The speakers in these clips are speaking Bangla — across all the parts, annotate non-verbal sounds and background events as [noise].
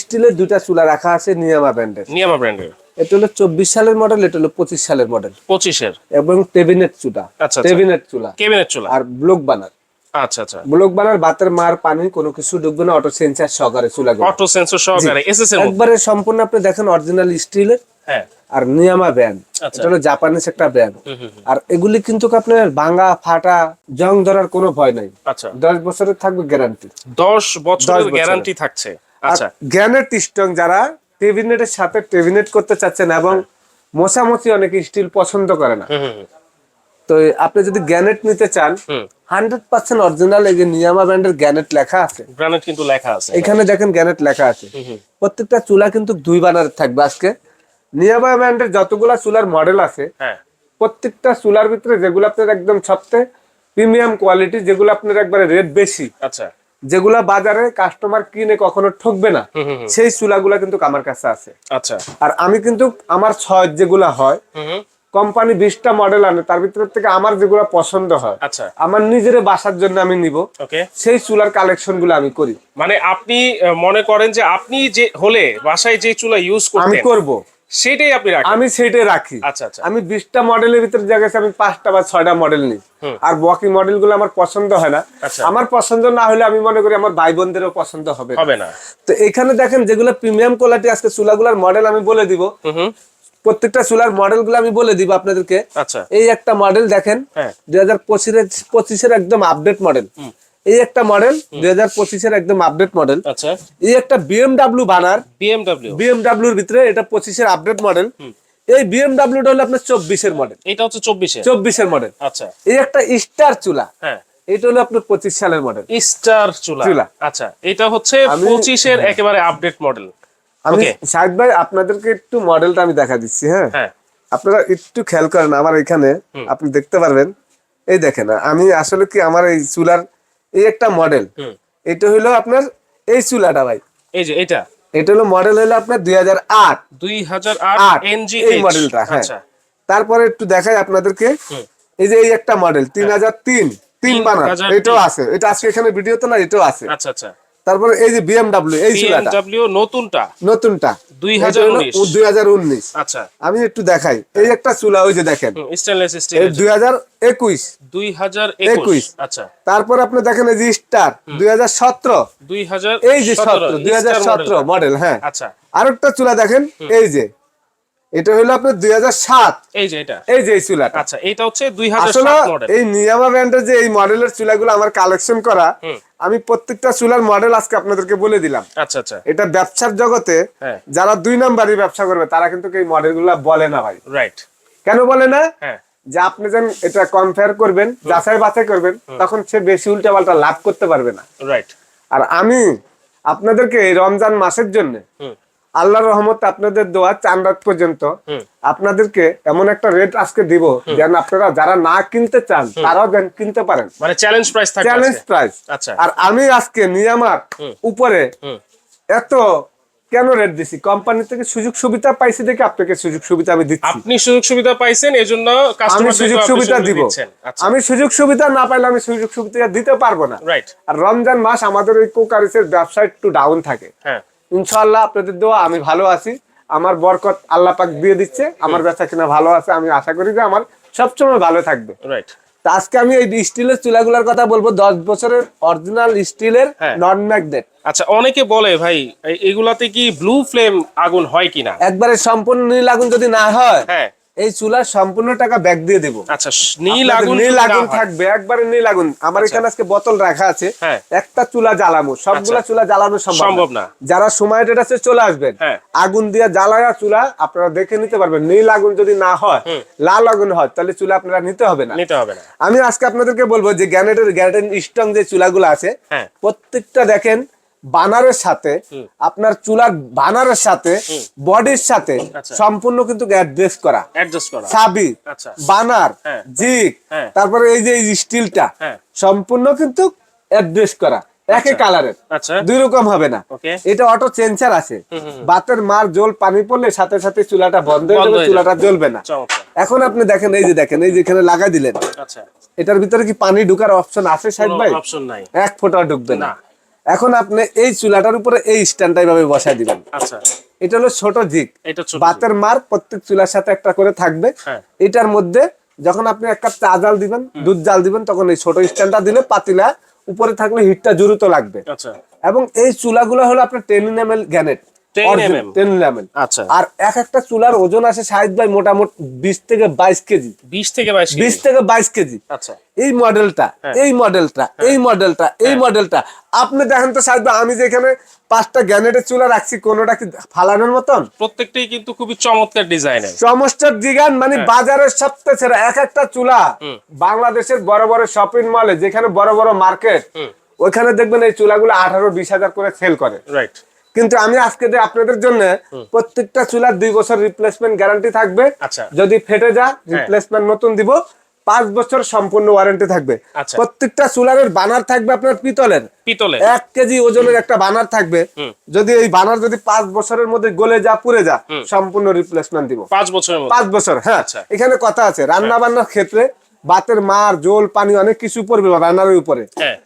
স্টিলের দুইটা চুলা রাখা আছে নিয়ামা ব্র্যান্ডের। নিয়ামা ব্র্যান্ডের। এটা হলো চব্বিশ সালের মডেল এটা হলো পঁচিশ সালের মডেল। পঁচিশের। এবং টেবিনেট চুলা আচ্ছা, আচ্ছা। টেবিনেট চুলা। কেবিনেট চুলা। আর ব্লক বানার আচ্ছা আচ্ছা। ব্লক বানার বাতের মার পানি কোনো কিছু ঢুকবে না অটো সেন্সার সহকারে চুলা অটো সেন্সর সহকারে এসএস একবারে সম্পূর্ণ আপনি দেখেন অরিজিনাল স্টিলের হ্যাঁ। আর নিয়ামা ব্র্যান্ড আচ্ছা। এটা হলো জাপানিজ একটা। আর এগুলি কিন্তু আপনার ভাঙা ফাটা জং ধরার কোনো ভয় নাই। আচ্ছা। দশ বছরের থাকবে গ্যারান্টি দশ বছরের বছরের। গ্যারান্টি থাকছে। আচ্ছা। গ্যানেট স্ট্রং যারা টেবিনেটের সাথে টেবিনেট করতে চাচ্ছেন এবং মোছামুছি অনেকে স্টিল পছন্দ করে না। তো আপনি যদি গ্যানেট নিতে চান হান্ড্রেড পার্সেন্ট অরিজিনাল এই যে নিয়ামা ব্র্যান্ডের গ্যানেট লেখা আছে। গ্রানাইট কিন্তু লেখা আছে। এখানে দেখেন গ্যানেট লেখা আছে। প্রত্যেকটা চুলা কিন্তু দুই বানার থাকবে আজকে। নিয়ামা ব্র্যান্ডের যতগুলা চুলার মডেল আছে হ্যাঁ। প্রত্যেকটা চুলার ভিতরে যেগুলো আপনার একদম সবচেয়ে প্রিমিয়াম কোয়ালিটি যেগুলো আপনার একবারে রেট বেশি আচ্ছা। যেগুলা বাজারে কাস্টমার কিনে কখনো ঠকবে না। সেই চুলাগুলা কিন্তু আমার কাছে আছে। আচ্ছা। আর আমি কিন্তু আমার ছয় যেগুলা হয়। কোম্পানি বিশটা মডেল আনে তার ভিতর থেকে আমার যেগুলো পছন্দ হয় আচ্ছা। আমার নিজের বাসার জন্য আমি নিব ওকে। সেই চুলার কালেকশনগুলো আমি করি। মানে আপনি মনে করেন যে আপনি যে হলে বাসায় যে চুলা ইউজ আমি করব। সেটাই আপনি রাখেন? আমি সেইটাই রাখি। আচ্ছা আচ্ছা। আমি বিশটা মডেলের ভিতরে জায়গায় আমি পাঁচটা বা ছয়টা মডেল নিই। আর বাকি মডেলগুলো আমার পছন্দ হয় না। আচ্ছা। আমার পছন্দ না হলে আমি মনে করি আমার ভাই বোনদেরও পছন্দ হবে না। হবে না। তো এখানে দেখেন যেগুলো প্রিমিয়াম কোয়ালিটি আজকে চুলাগুলার মডেল আমি বলে দিব। প্রত্যেকটা চুলার মডেলগুলো আমি বলে দিব আপনাদেরকে। আচ্ছা। এই একটা মডেল দেখেন। হ্যাঁ। দুই হাজার পঁচিশের পঁচিশের একদম আপডেট মডেল। এই একটা মডেল দুই হাজার পঁচিশের একদম আপডেট মডেল আচ্ছা। এই একটা বিএমডাব্লিউ বানার বিএমডব্লিউ বিএমডাব্লিউর ভিতরে এটা পঁচিশের আপডেট মডেল এই বিএমডাব্লিউটা হলো আপনার চব্বিশের মডেল এটা হচ্ছে চব্বিশে চব্বিশের মডেল আচ্ছা। এই একটা স্টার চুলা। হ্যাঁ। এটা হলো আপনার পঁচিশ সালের মডেল স্টার চুলা। চুলা। আচ্ছা এটা হচ্ছে পঁচিশের একেবারে আপডেট মডেল আমি সাহেব ভাই আপনাদেরকে একটু মডেলটা আমি দেখা দিচ্ছি হ্যাঁ? হ্যাঁ। আপনারা একটু খেয়াল করেন আমার এখানে আপনি দেখতে পারবেন। এই দেখেন আমি আসলে কি আমার এই চুলার এই একটা মডেল এটা হলো আপনার এই চুলাটা ভাই। এই যে এটা? এটা হলো মডেল হলো আপনার দুই হাজার আট। দুই হাজার আট এনজি এই মডেলটা হ্যাঁ। আচ্ছা। তারপরে একটু দেখাই আপনাদেরকে। এই যে এই একটা মডেল তিন হাজার তিন তিন বানার এটাও আছে। এটা আজকে এখানে ভিডিও তো না এটাও আছে। আচ্ছা আচ্ছা। তারপরে এই যে বিএমডাব্লিউ এই চুলাটা। বিএমডাব্লিউ নতুনটা? নতুনটা। 2019 দুই হাজার উনিশ। আচ্ছা। আমি একটু দেখাই। এই একটা চুলা ওই যে দেখেন। স্টেনলেস স্টিল দুই হাজার একুশ। দুই হাজার একুশ। একুশ। আচ্ছা। তারপর আপনি দেখেন এই যে স্টার দুই হাজার সতেরো। দুই হাজার এই যে সতেরো দুই হাজার সতেরো মডেল হ্যাঁ। আচ্ছা। আরেকটা চুলা দেখেন এই যে। এটা হলো আপনার দুই হাজার সাত। এই যে এটা। এই যে এই চুলাটা। আচ্ছা এটা হচ্ছে দুই হাজার এই নিয়ামা ব্র্যান্ডের যে এই মডেলের চুলাগুলো আমার কালেকশন করা আমি প্রত্যেকটা চুলার মডেল আজকে আপনাদেরকে বলে দিলাম। আচ্ছা আচ্ছা। এটা ব্যবসার জগতে হ্যাঁ। যারা দুই নাম্বারই ব্যবসা করবে তারা কিন্তু এই মডেলগুলো বলে না ভাই। রাইট কেন বলে না? হ্যাঁ। যে আপনি যেন এটা কম্পেয়ার করবেন যাচাই বাছাই করবেন তখন সে বেশি উল্টা পাল্টা লাভ করতে পারবে না। রাইট আর আমি আপনাদেরকে এই রমজান মাসের জন্য আল্লাহর রহমত আপনাদের দোয়া চান রাত পর্যন্ত। আপনাদেরকে এমন একটা রেট আজকে দিব যেন আপনারা যারা না কিনতে চান তারাও যেন কিনতে পারেন। মানে চ্যালেঞ্জ প্রাইস চ্যালেঞ্জ প্রাইস আচ্ছা। আর আমি আজকে নিয়ামার। উপরে এত কেন রেট দিছি? কোম্পানি থেকে সুযোগ সুবিধা পাইছি দেখে আপনাকে সুযোগ সুবিধা আমি দিচ্ছি। আপনি সুযোগ সুবিধা পাইছেন এজন্য আমি সুযোগ সুবিধা দিব। আচ্ছা। আমি সুযোগ সুবিধা না পাইলে আমি সুযোগ সুবিধা দিতে পারব না। আর রমজান মাস আমাদের ওই কোকারিসের ব্যবসা একটু ডাউন থাকে। হ্যাঁ। ইনশাআল্লাহ আপনাদের দোয়া আমি ভালো আছি। আমার বরকত আল্লাহ পাক দিয়ে দিচ্ছে আমার ব্যবসা কিনা ভালো আছে আমি আশা করি যে আমার সবসময় ভালো থাকবে। রাইট তা আজকে আমি এই স্টিলের চুলাগুলোর কথা বলব দশ বছরের অরিজিনাল স্টিলের। নন ম্যাগনেট আচ্ছা অনেকে বলে ভাই এগুলাতে কি ব্লু ফ্লেম আগুন হয় কিনা? একবারে সম্পূর্ণ নীল আগুন যদি না হয় হ্যাঁ। এই চুলার সম্পূর্ণ টাকা ব্যাগ দিয়ে দেবো। আচ্ছা নীল আগুন নীল আগুন থাকবে একবারে নীল আগুন। আমার এখানে আজকে বোতল রাখা আছে। হ্যাঁ। একটা চুলা জ্বালানো সবগুলা চুলা জ্বালানো সম্ভব না। যারা সময় ডেট আছে চলে আসবেন হ্যাঁ। আগুন দিয়ে জ্বালায়া চুলা আপনারা দেখে নিতে পারবেন। নীল আগুন যদি না হয় লাল আগুন হয় তাহলে চুলা আপনারা নিতে হবে না। নিতে হবে না। আমি আজকে আপনাদেরকে বলব যে গ্যানেটের গ্যানেটের স্ট্রং যে চুলাগুলো আছে হ্যাঁ। প্রত্যেকটা দেখেন বানারের সাথে আপনার চুলার বানারের সাথে বডির সাথে আচ্ছা। সম্পূর্ণ কিন্তু অ্যাড্রেস করা। অ্যাডজাস্ট করা। চাবি আচ্ছা। বানার হ্যাঁ। জিক হ্যাঁ। তারপরে এই যে স্টিলটা হ্যাঁ। সম্পূর্ণ কিন্তু অ্যাড্রেস করা একই কালারের। আচ্ছা। দুই রকম হবে না। এটা অটো চেঞ্জার আছে। বাতের মার জল পানি পড়লে সাথে সাথে চুলাটা বন্ধ হয়ে যাবে চুলাটা জ্বলবে না। এখন আপনি দেখেন এই যে দেখেন এই যে এখানে লাগাই দিলেন। আচ্ছা। এটার ভিতরে কি পানি ঢুকার অপশন আছে সাহেব ভাই? অপশন নাই। এক ফোঁটাও ঢুকবে না। এখন আপনি এই চুলাটার উপরে এই স্ট্যান্ডটা এইভাবে বসায় দিবেন। আচ্ছা। এটা হলো ছোট জিক বাতের মার প্রত্যেক চুলার সাথে একটা করে থাকবে। হ্যাঁ। এটার মধ্যে যখন আপনি এক কাপ চা জাল দিবেন দুধ জাল দিবেন তখন এই ছোট স্ট্যান্ডটা দিলে পাতিলা উপরে থাকলে হিটটা জুরুত লাগবে। আচ্ছা। এবং এই চুলাগুলো হলো আপনার টেন এমএল গ্যানেট। 10 mm আচ্ছা। আর এক একটা চুলার ওজন আসে সাহিদ ভাই মোটামুটি বিশ থেকে বাইশ কেজি। বিশ থেকে বাইশ বিশ থেকে বাইশ কেজি। আচ্ছা। এই মডেলটা হ্যাঁ। এই মডেলটা এই মডেলটা এই মডেলটা। আপনি দেখেন তো সাহেব আমি যে এখানে পাঁচটা গ্যানেটের চুলা রাখছি কোনোটা কি ফালানোর মতন? প্রত্যেকটাই কিন্তু খুবই চমৎকার ডিজাইন চমৎকার ডিজাইন মানে হ্যাঁ। বাজারের সবচেয়ে সেরা। এক একটা চুলা বাংলাদেশের বড় বড় শপিং মলে যেখানে বড় বড় মার্কেট ওইখানে দেখবেন এই চুলাগুলো আঠারো বিশ হাজার করে সেল করে। রাইট কিন্তু আমি আজকে যে আপনাদের জন্য প্রত্যেকটা চুলার দুই বছর রিপ্লেসমেন্ট গ্যারান্টি থাকবে। আচ্ছা। যদি ফেটে যায় রিপ্লেসমেন্ট নতুন দিব পাঁচ বছর সম্পূর্ণ ওয়ারেন্টি থাকবে। আচ্ছা। প্রত্যেকটা চুলারের বানার থাকবে আপনার পিতলের। পিতলে এক কেজি ওজনের একটা বানার থাকবে। যদি এই বানার যদি পাঁচ বছরের মধ্যে গলে যা পুড়ে যা সম্পূর্ণ রিপ্লেসমেন্ট দিব। পাঁচ বছরের মধ্যে। পাঁচ বছর হ্যাঁ। আচ্ছা। এখানে কথা আছে রান্না বান্নার ক্ষেত্রে বাতের মার জল পানি অনেক কিছু পড়বে রান্নার উপরে। হ্যাঁ।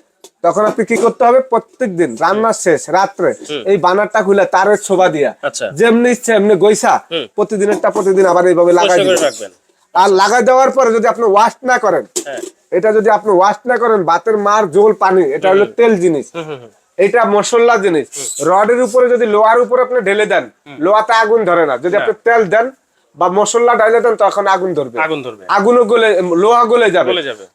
তখন আপনি কি করতে হবে? প্রত্যেক দিন রান্নার শেষ রাত্রে এই বানারটা খুলে তারের ছোবা দিয়া আচ্ছা। যেমনি ইচ্ছে এমনি গইসা প্রতিদিনেরটা প্রতিদিন আবার এইভাবে লাগাই দিবেন। রাখবেন। আর লাগাই দেওয়ার পরে যদি আপনি ওয়াশ না করেন হ্যাঁ। এটা যদি আপনি ওয়াশ না করেন বাতের মার জল পানি এটা হলো তেল জিনিস। এটা মশলা জিনিস। রডের উপরে যদি লোহার উপরে আপনি ঢেলে দেন লোহাতে আগুন ধরে না। যদি আপনি তেল দেন বা মশলা ঢালে দেন তখন আগুন ধরবে। আগুন ধরবে। আগুনও গলে লোহা গলে যাবে।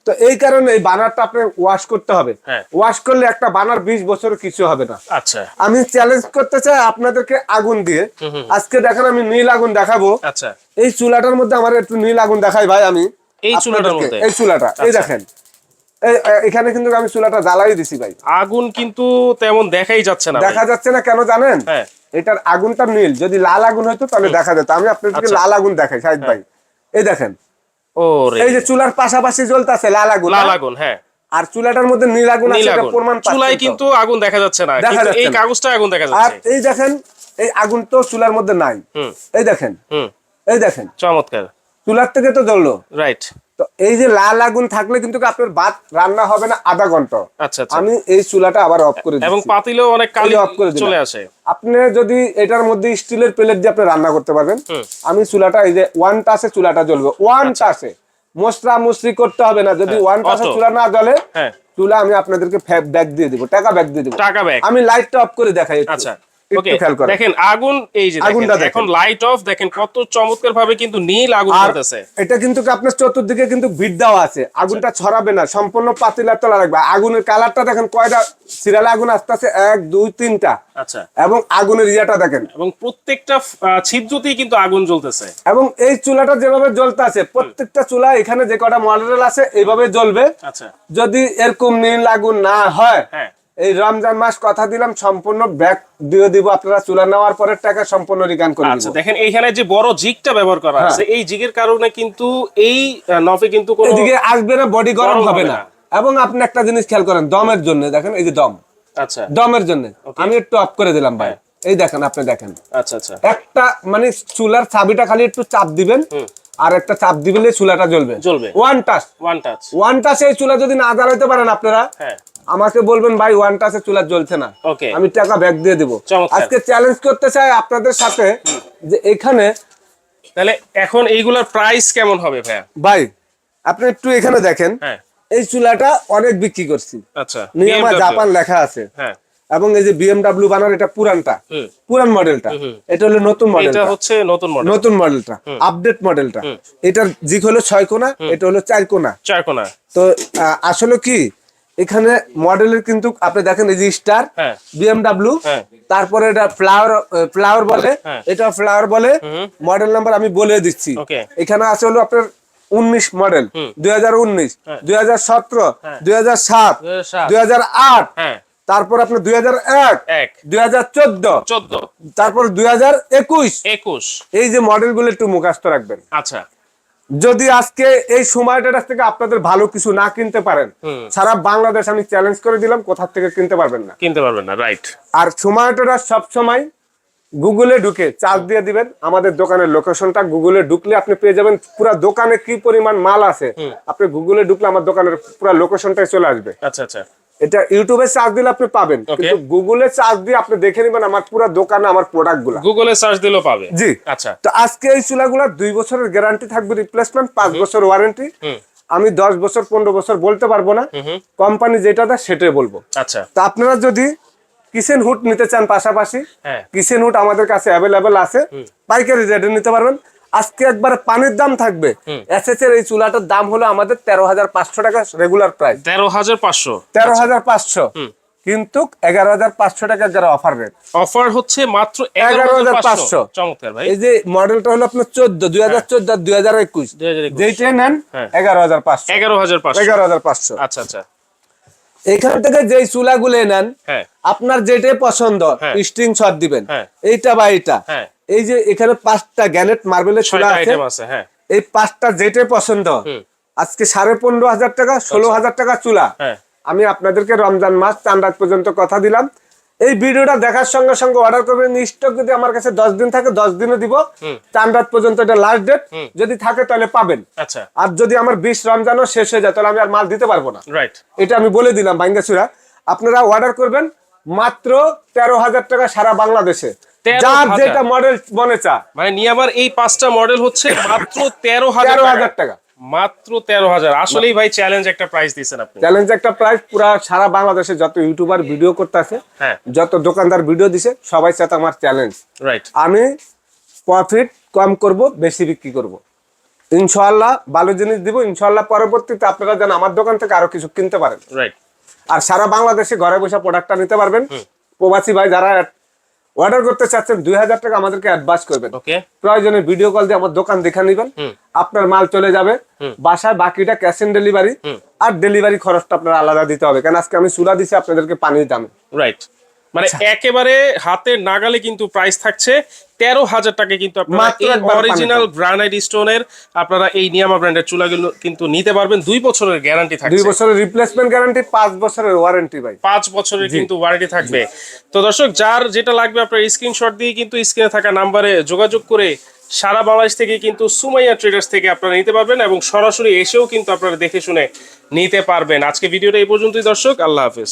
তো এই কারণে এই বানারটা আপনি ওয়াশ করতে হবে। হ্যাঁ। ওয়াশ করলে একটা বানার বিশ বছর কিছু হবে না। আচ্ছা। আমি চ্যালেঞ্জ করতে চাই আপনাদেরকে আগুন দিয়ে। আজকে দেখেন আমি নীল আগুন দেখাবো। আচ্ছা। এই চুলাটার মধ্যে আমার একটু নীল আগুন দেখাই ভাই আমি। এই চুলাটার মধ্যে? এই চুলাটা। এই আচ্ছা। দেখেন। এখানে কিন্তু আমি চুলাটা জ্বালাই দিছি ভাই। আগুন কিন্তু তেমন দেখাই যাচ্ছে না দেখা যাচ্ছে না কেন জানেন? হ্যাঁ। এটার আগুনটা নীল। যদি লাল আগুন হতো তাহলে দেখা যেত। আমি আপনাদেরকে আচ্ছা। লাল আগুন দেখাই সাহিদ ভাই। এই দেখেন। এই যে চুলার পাশাপাশি জ্বলতেছে লাল আগুন লাল হ্যাঁ? আগুন হ্যাঁ। আর চুলাটার মধ্যে নীল আগুন আছে এটা প্রমাণ তো। কিন্তু আগুন দেখা যাচ্ছে না। দেখা কিন্তু এই যাচ্ছে কাগজটা আগুন দেখা আর এই দেখেন এই আগুন তো চুলার মধ্যে নাই। এই দেখেন। হুম। এই দেখেন। চমৎকার। চুলার থেকে তো জ্বললো। রাইট। তো এই যে লাল আগুন থাকলে কিন্তু আপনার ভাত রান্না হবে না আধা ঘণ্টা? আচ্ছা আচ্ছা। আমি এই চুলাটা আবার অফ করে এবং পাতিলেও অনেক কালি এই যে করে চলে আসে। আপনি যদি এটার মধ্যে স্টিলের প্লেট দিয়ে আপনি রান্না করতে পারবেন। আমি চুলাটা এই যে ওয়ান টাসে চুলাটা জ্বলবে। ওয়ান টাসে মশলা মুসরি করতে হবে না। যদি ওয়ান টাসে আচ্ছা। চুলা না জ্বলে হ্যাঁ। চুলা আমি আপনাদেরকে ব্যাগ দিয়ে দিব টাকা ব্যাগ দিয়ে দিব। টাকা ব্যাগ আমি লাইটটা অফ করে দেখাই আচ্ছা। একটু খেয়াল করেন। দেখেন আগুন এই যে আগুনটা। এখন লাইট অফ দেখেন কত চমৎকার ভাবে কিন্তু নীল আগুন জ্বলতেছে। এটা কিন্তু আপনার চতুর্দিকে কিন্তু ভিট দেওয়া আছে। আগুনটা ছড়াবে না সম্পূর্ণ পাতিলার তলা রাখবে। আগুনের কালারটা দেখেন কয়টা সিরিয়ালে আগুন আসতে আছে এক দুই তিনটা। আচ্ছা। এবং আগুনের ইয়েটা দেখেন। এবং প্রত্যেকটা ছিদ্রতেই কিন্তু আগুন জ্বলতেছে। এবং এই চুলাটা যেভাবে জ্বলতে আছে প্রত্যেকটা চুলা এখানে যে কটা মডেল আছে এইভাবে জ্বলবে। আচ্ছা। যদি এরকম নীল আগুন না হয় হ্যাঁ। এই রমজান মাস কথা দিলাম সম্পূর্ণ ব্যাগ দিয়ে দিব আপনারা চুলা নেওয়ার পরে টাকা সম্পূর্ণ রিটার্ন করে আচ্ছা দেখেন এইখানে যে বড় জিগটা ব্যবহার করা হ্যাঁ। আছে এই জিগের কারণে কিন্তু এই নফে কিন্তু কোনো এদিকে আসবে না বডি গরম হবে না। না। এবং আপনি একটা জিনিস খেয়াল করেন দমের জন্য দেখেন এই যে দম। আচ্ছা। দমের জন্য। আমি একটু অফ করে দিলাম ভাই। এই দেখেন আপনি দেখেন। আচ্ছা আচ্ছা। একটা মানে চুলার চাবিটা খালি একটু চাপ দিবেন আর একটা চাপ দিবেন চুলাটা জ্বলবে। জ্বলবে। One touch one touch one touch এই চুলা যদি না জ্বালাইতে পারেন আপনারা হ্যাঁ। আমাকে বলবেন ভাই ওয়ান টাচে চুলা জ্বলছে না। আমি টাকা ব্যাক দিয়ে দেবো। আজকে চ্যালেঞ্জ করতে চাই আপনাদের সাথে যে এখানে তাহলে এখন এইগুলার প্রাইস কেমন হবে ভাইয়া? ভাই আপনি একটু এখানে দেখেন। হ্যাঁ। এই চুলাটা অনেক বিক্রি করছি। আচ্ছা নিয়ামা জাপান লেখা আছে। হ্যাঁ। এবং এই যে বিএমডাব্লিউ বানার এটা পুরানটা। পুরান মডেলটা। এটা হলো নতুন এটা মডেলটা। হচ্ছে নতুন মডেল। নতুন মডেলটা। আপডেট মডেলটা। এটার জিক হলো ছয় কোনা এটা হলো চার কোনা। চার কোনা। তো আসলে কি এখানে মডেলের কিন্তু আপনি দেখেন এই যে স্টার হ্যাঁ। বিএমডাব্লিউ হ্যাঁ। তারপরে এটা ফ্লাওয়ার ফ্লাওয়ার বলে হ্যাঁ। এটা ফ্লাওয়ার বলে মডেল নাম্বার আমি বলে দিচ্ছি। এখানে আছে হলো আপনার উনিশ মডেল দুই হাজার উনিশ দুই হাজার সতেরো দুই হাজার সাত দুই হাজার আট হ্যাঁ। তারপর আপনার দুই হাজার এক এক। দুই হাজার চোদ্দ চোদ্দ। তারপর দুই হাজার একুশ। একুশ। এই যে মডেলগুলো একটু মুখাস্ত রাখবেন। আচ্ছা। যদি আজকে এই সময়টার থেকে আপনাদের ভালো কিছু না কিনতে পারেন সারা বাংলাদেশ আমি চ্যালেঞ্জ করে দিলাম কোথা থেকে কিনতে পারবেন না। কিনতে পারবেন না রাইট আর সময়টা সব সময় গুগলে ঢুকে চার্জ দিয়ে দিবেন আমাদের দোকানের লোকেশনটা গুগলে ঢুকলে আপনি পেয়ে যাবেন পুরো দোকানে কি পরিমাণ মাল আছে আপনি গুগলে ঢুকলে আমার দোকানের পুরো লোকেশনটাই চলে আসবে। আচ্ছা আচ্ছা। এটা ইউটিউবে চার্জ দিলে আপনি পাবেন। কিন্তু গুগলে চার্জ দিয়ে আপনি দেখে নেবেন আমার পুরো দোকানে আমার প্রোডাক্টগুলা গুগলে সার্চ দিলেও পাবে। জি। আচ্ছা। তো আজকে এই চুলাগুলোর দুই বছরের গ্যারান্টি থাকবে রিপ্লেসমেন্ট পাঁচ বছর ওয়ারেন্টি আমি দশ বছর পনেরো বছর বলতে পারব না। কোম্পানি যেটা দেয় সেটাই বলব। আচ্ছা। তা আপনারা যদি কিচেন হুড নিতে চান পাশাপাশি হ্যাঁ। কিচেন হুড আমাদের কাছে অ্যাভেলেবেল আছে। পাইকারি রেটে নিতে পারবেন। আজকে একবার পানির দাম থাকবে। এসএস এর এই চুলাটার দাম হলো আমাদের তেরো হাজার পাঁচশো টাকা রেগুলার প্রাইস তেরো হাজার পাঁচশো। তেরো হাজার পাঁচশো। কিন্তু এগারো হাজার পাঁচশো টাকা যারা অফার রেট অফার হচ্ছে মাত্র এগারো হাজার পাঁচশো। 11,500 চমৎকার ভাই। এই যে মডেলটা হলো আপনার চোদ্দ দুই হাজার চোদ্দ দুই হাজার একুশ। 2021 যেইটা নেন হ্যাঁ। এগারো হাজার পাঁচশো। এগারো হাজার পাঁচশো। এগারো হাজার পাঁচশো। আচ্ছা আচ্ছা। এখান থেকে যেই চুলাগুলো নেন হ্যাঁ। আপনার যেটাই পছন্দ হ্যাঁ। স্ট্রিং শট দিবেন। হ্যাঁ। এইটা বা এইটা। হ্যাঁ। এই যে এখানে পাঁচটা গ্যানেট মার্বেলের ছয়টা আছে। হ্যাঁ। এই পাঁচটা যেটাই পছন্দ আজকে সাড়ে পনেরো হাজার টাকা ষোলো হাজার টাকা চুলা। হ্যাঁ। আমি আপনাদেরকে রমজান মাস চান রাত পর্যন্ত কথা দিলাম। এই ভিডিওটা দেখার সঙ্গে সঙ্গে অর্ডার করবেন। স্টক যদি আমার কাছে দশ দিন থাকে দশ দিনে দিব। চান রাত পর্যন্ত এটা লাস্ট ডেট যদি থাকে তাহলে পাবেন। আচ্ছা। আর যদি আমার বিশ রমজানও শেষ হয়ে যায় তাহলে আমি আর মাল দিতে পারব না। রাইট এটা আমি বলে দিলাম বাঙ্গাসুরা আপনারা অর্ডার করবেন মাত্র তেরো হাজার টাকা সারা বাংলাদেশে। 13,000 যার যেটা মডেল মনে চা মানে নিয়ামার এই পাঁচটা মডেল হচ্ছে মাত্র [coughs] তেরো হাজার টাকা। মাত্র তেরো হাজার। আসলেই ভাই চ্যালেঞ্জ একটা প্রাইস দিচ্ছেন আপনি। চ্যালেঞ্জ একটা প্রাইস পুরা সারা বাংলাদেশে যত ইউটিউবার ভিডিও করতেছে হ্যাঁ। যত দোকানদার ভিডিও দিছে সবাই সাথে আমার চ্যালেঞ্জ রাইট আমি প্রফিট কম করব বেশি বিক্রি করব। ইনশাআল্লাহ ভালো জিনিস দিব ইনশাআল্লাহ পরবর্তীতে আপনারা যেন আমার দোকান থেকে আরও কিছু কিনতে পারেন। রাইট আর সারা বাংলাদেশে ঘরে বসে প্রোডাক্টটা নিতে পারবেন। প্রবাসী ভাই যারা অর্ডার করতে চাচ্ছেন দুই হাজার টাকা আমাদেরকে অ্যাডভান্স করবেন। প্রয়োজনে ভিডিও কল দিয়ে আমার দোকান দেখে নিবেন। আপনার মাল চলে যাবে। বাসায় বাকিটা ক্যাশ অন ডেলিভারি আর ডেলিভারি খরচটা আপনার আলাদা দিতে হবে। কেন আজকে আমি চুলা দিছি আপনাদেরকে পানির দামে। রাইট মানে একেবারে একেবারে হাতে নাগালে কিন্তু প্রাইস থাকছে। তেরো হাজার টাকা কিন্তু অরিজিনাল গ্রানাইট স্টোনের আপনারা এই নিয়ামা ব্র্যান্ডের চুলাগুলো কিন্তু নিতে পারবেন। দুই বছরের গ্যারান্টি থাকবে দুই বছরের রিপ্লেসমেন্ট গ্যারান্টি পাঁচ বছরের ওয়ারেন্টি ভাই। পাঁচ বছরের কিন্তু ওয়ারেন্টি থাকবে। তো দর্শক যার যেটা লাগবে আপনার স্ক্রিনশট দিয়ে কিন্তু স্ক্রিনে থাকা নাম্বারে যোগাযোগ করে সারা বাংলাদেশ থেকে কিন্তু সুমাইয়া ট্রেডার্স থেকে আপনারা নিতে পারবেন এবং সরাসরি এসেও কিন্তু আপনারা দেখে শুনে নিতে পারবেন। আজকে ভিডিওটা এই পর্যন্তই দর্শক আল্লাহ হাফেজ।